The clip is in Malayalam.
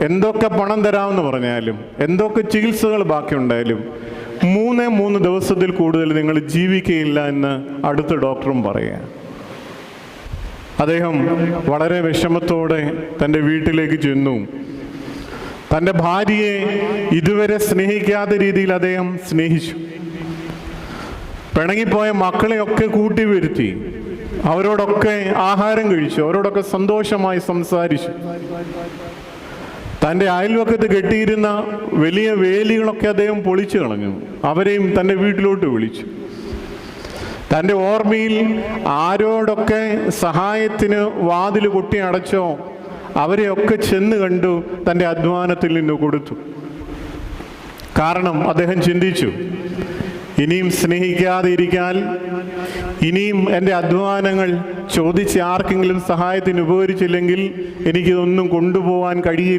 എന്തൊക്കെ പണം തരാമെന്ന് പറഞ്ഞാലും എന്തൊക്കെ ചികിത്സകൾ ബാക്കിയുണ്ടായാലും മൂന്നേ മൂന്ന് ദിവസത്തിൽ കൂടുതൽ നിങ്ങൾ ജീവിക്കുകയില്ല എന്ന് അടുത്ത ഡോക്ടറും പറയുക. അദ്ദേഹം വളരെ വിഷമത്തോടെ തന്റെ വീട്ടിലേക്ക് ചെന്നു. തന്റെ ഭാര്യയെ ഇതുവരെ സ്നേഹിക്കാത്ത രീതിയിൽ അദ്ദേഹം സ്നേഹിച്ചു. പിണങ്ങിപ്പോയ മക്കളെയൊക്കെ കൂട്ടി വരുത്തി. അവരോടൊക്കെ ആഹാരം കഴിച്ചു. അവരോടൊക്കെ സന്തോഷമായി സംസാരിച്ചു. തന്റെ അയൽവക്കത്ത് കെട്ടിയിരുന്ന വലിയ വേലികളൊക്കെ അദ്ദേഹം പൊളിച്ചു കളഞ്ഞു. അവരെയും തന്റെ വീട്ടിലോട്ട് വിളിച്ചു. തന്റെ ഓർമ്മയിൽ ആരോടൊക്കെ സഹായത്തിന് വാതിൽ കൊട്ടി അടച്ചോ അവരെയൊക്കെ ചെന്ന് കണ്ടു തന്റെ അധ്വാനത്തിൽ നിന്ന് കൊടുത്തു. കാരണം അദ്ദേഹം ചിന്തിച്ചു ഇനിയും സ്നേഹിക്കാതെ ഇരിക്കാൻ ഇനിയും എന്റെ അധ്വാനങ്ങൾ ചോദിച്ച് ആർക്കെങ്കിലും സഹായത്തിന് ഉപകരിച്ചില്ലെങ്കിൽ എനിക്കിതൊന്നും കൊണ്ടുപോകാൻ കഴിയില്ല.